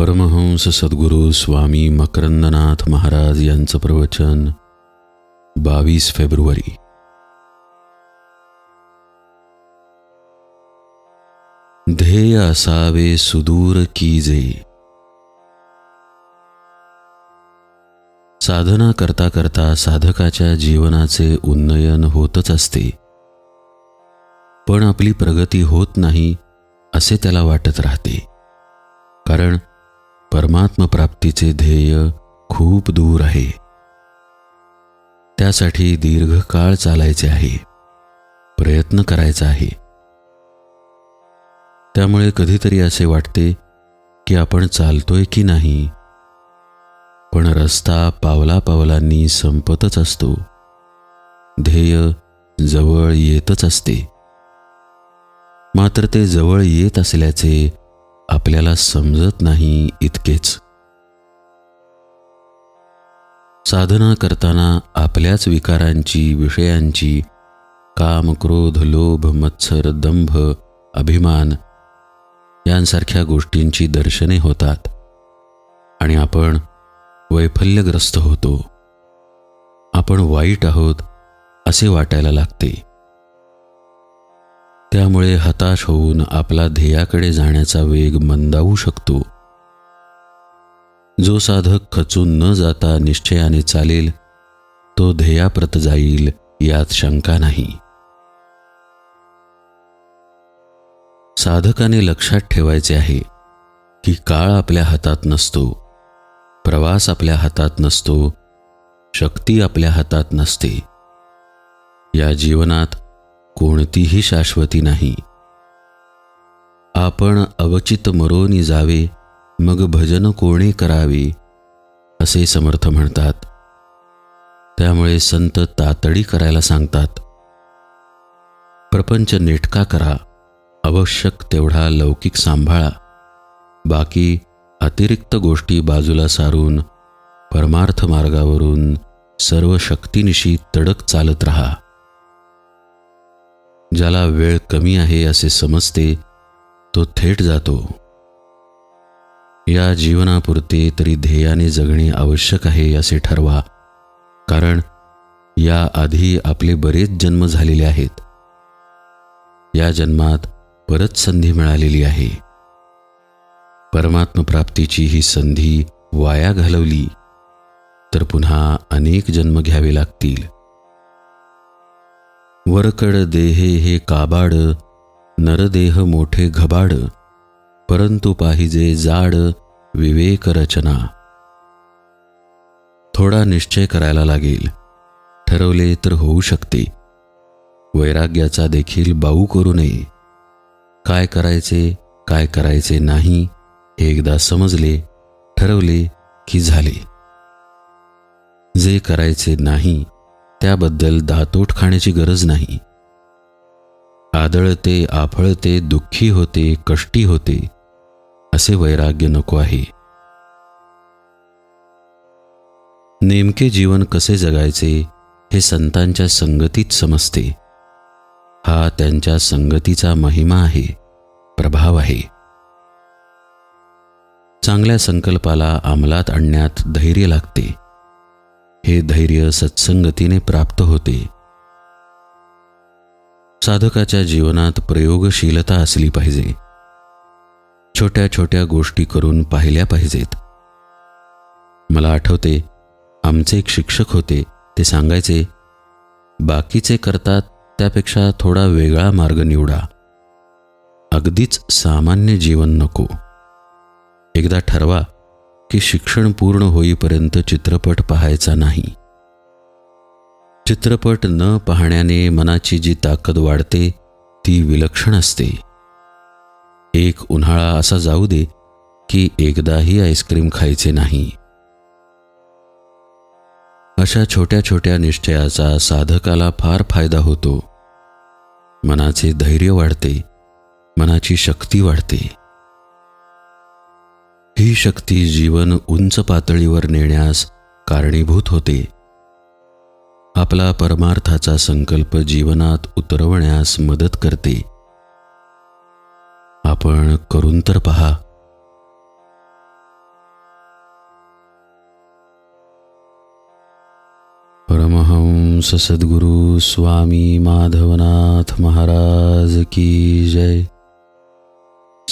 परमहंस सद्गुरू स्वामी मकरंदनाथ महाराज यांचं प्रवचन बावीस फेब्रुवारी. ध्येय असावे सुदूर की जे. साधना करता करता साधकाच्या जीवनाचे उन्नयन होतच असते. पण आपली प्रगती होत नाही असे त्याला वाटत राहते. कारण परमात्मप्राप्तीचे ध्येय खूप दूर आहे. त्यासाठी दीर्घकाळ चालायचे आहे. प्रयत्न करायचा आहे. त्यामुळे कधीतरी असे वाटते की आपण चालतोय की नाही. पण रस्ता पावला पावलांनी संपतच असतो. ध्येय जवळ येतच असते. मात्र ते जवळ येत असल्याचे आपल्याला समजत नाही इतकेच. साधना करताना आपल्याच विकारांची विषयांची काम क्रोध लोभ मत्सर दंभ अभिमान यांसारख्या गोष्टींची दर्शने होतात आणि आपण वैफल्यग्रस्त होतो. आपण वाईट आहोत असे वाटायला लागते. त्यामुळे हताश होऊन आपला ध्येयाकडे जाण्याचा वेग मंदावू शकतो. जो साधक खचून न जाता निश्चयाने चालेल तो ध्येयाप्रत जाईल यात शंका नाही. साधकाने लक्षात ठेवायचे आहे की काळ आपल्या हातात नसतो प्रवास आपल्या हातात नसतो शक्ती आपल्या हातात नसते. या जीवनात कोणतीही शाश्वती नाही. आपण अवचित मरोनी जावे मग भजन कोणे करावे असे समर्थ म्हणतात. त्यामुळे संत तातडी करायला सांगतात. प्रपंच नेटका करा आवश्यक तेवढा लौकिक सांभाळा. बाकी अतिरिक्त गोष्टी बाजूला सारून परमार्थ मार्गावरून सर्व शक्तीनिशी तडक चालत राहा. ज्याला वेळ कमी आहे असे समजते तो थेट जातो. या जीवनापुरते तरी ध्येयाने जगणे आवश्यक आहे असे ठरवा कारण या आधी आपले बरेच जन्म झालेले आहेत. या जन्मात परत संधी मिळालेली आहे. परमात्मप्राप्तीची ही संधी वाया घालवली तर पुन्हा अनेक जन्म घ्यावे लागतील. वरकड देहे हे काबाड नरदेह मोठे घबाड परंतु पाहिजे जाड विवेक रचना. थोडा निश्चय करायला लागेल. ठरवले तर होऊ शकते. वैराग्याचा देखील बाऊ करू नये. काय करायचे काय करायचे नाही एकदा समजले ठरवले की झाले. जे करायचे नाही त्याबद्दल दातोट खाण्याची गरज नाही. आदळते आफळते दुःखी होते कष्टी होते असे वैराग्य नको आहे. नेमके जीवन कसे जगायचे हे संतांच्या संगतीत समजते. हा त्यांच्या संगतीचा महिमा आहे प्रभाव आहे. चांगल्या संकल्पाला अंमलात आणण्यात धैर्य लागते. हे धैर्य सत्संगतीने प्राप्त होते. साधकाच्या जीवनात प्रयोगशीलता असली पाहिजे. छोट्या छोट्या गोष्टी करून पाहिल्या पाहिजेत. मला आठवते आमचे एक शिक्षक होते ते सांगायचे बाकीचे करतात त्यापेक्षा थोडा वेगळा मार्ग निवडा. अगदीच सामान्य जीवन नको. एकदा ठरवा की शिक्षण पूर्ण होईपर्यंत चित्रपट पाहायचा नाही. चित्रपट न पाहण्याने मनाची जी ताकद वाढते ती विलक्षण असते. एक उन्हाळा असा जाऊ दे की एकदाही आईस्क्रीम खायचे नाही. अशा छोट्या छोट्या निश्चयाचा साधकाला फार फायदा होतो. मनाचे धैर्य वाढते मनाची शक्ती वाढते. ही शक्ती जीवन उंच पातळीवर नेण्यास कारणीभूत होते. आपला परमार्थाचा संकल्प जीवनात उतरवण्यास मदत करते. आपण करून तर पहा. परमहंस सद्गुरु स्वामी माधवनाथ महाराज की जय.